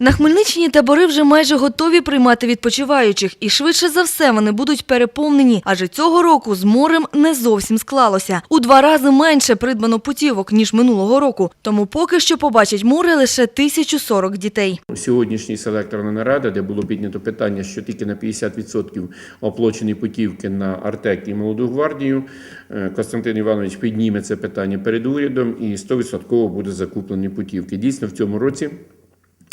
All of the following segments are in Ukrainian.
На Хмельниччині табори вже майже готові приймати відпочиваючих, і швидше за все вони будуть переповнені, адже цього року з морем не зовсім склалося. У два рази менше придбано путівок ніж минулого року. Тому поки що побачать море лише 1040 дітей. Сьогоднішній селекторна нарада, де було піднято питання, що тільки на 50% оплачені путівки на Артек і Молоду гвардію. Е, Костянтин Іванович підніме це питання перед урядом і 100% буде закуплені путівки. Дійсно, в цьому році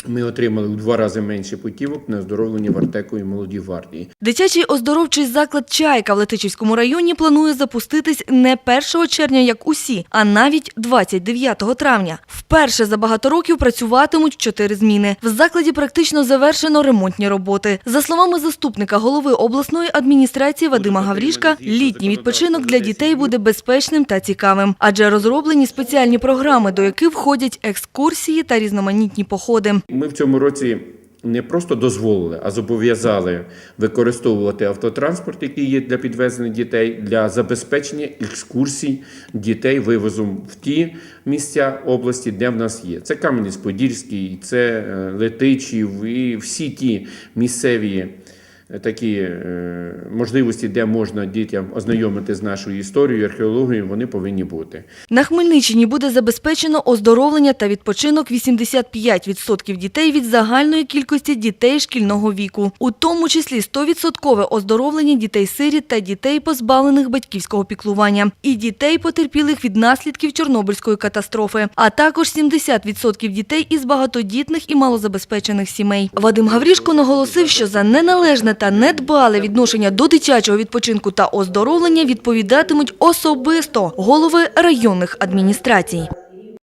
ми отримали в два рази менше путівок на оздоровлення в Артеку і Молодій гвардії. Дитячий оздоровчий заклад «Чайка» в Летичівському районі планує запуститись не 1 червня, як усі, а навіть 29 травня. Вперше за багато років працюватимуть чотири зміни. В закладі практично завершено ремонтні роботи. За словами заступника голови обласної адміністрації Вадима Гаврішка, літній відпочинок для дітей буде безпечним та цікавим, адже розроблені спеціальні програми, до яких входять екскурсії та різноманітні походи. Ми в цьому році не просто дозволили, а зобов'язали використовувати автотранспорт, який є для підвезення дітей, для забезпечення екскурсій дітей вивозом в ті місця області, де в нас є. Це Кам'янець-Подільський, це е, Летичів і всі ті місцеві. Е, Такі е, можливості, де можна дітям ознайомити з нашою історією, археологією, вони повинні бути. На Хмельниччині буде забезпечено оздоровлення та відпочинок 85% дітей від загальної кількості дітей шкільного віку, у тому числі 100% оздоровлення дітей-сиріт та дітей, позбавлених батьківського піклування, і дітей, потерпілих від наслідків Чорнобильської катастрофи, а також 70% дітей із багатодітних і малозабезпечених сімей. Вадим Гаврішко наголосив, що за неналежне та недбале відношення до дитячого відпочинку та оздоровлення відповідатимуть особисто голови районних адміністрацій.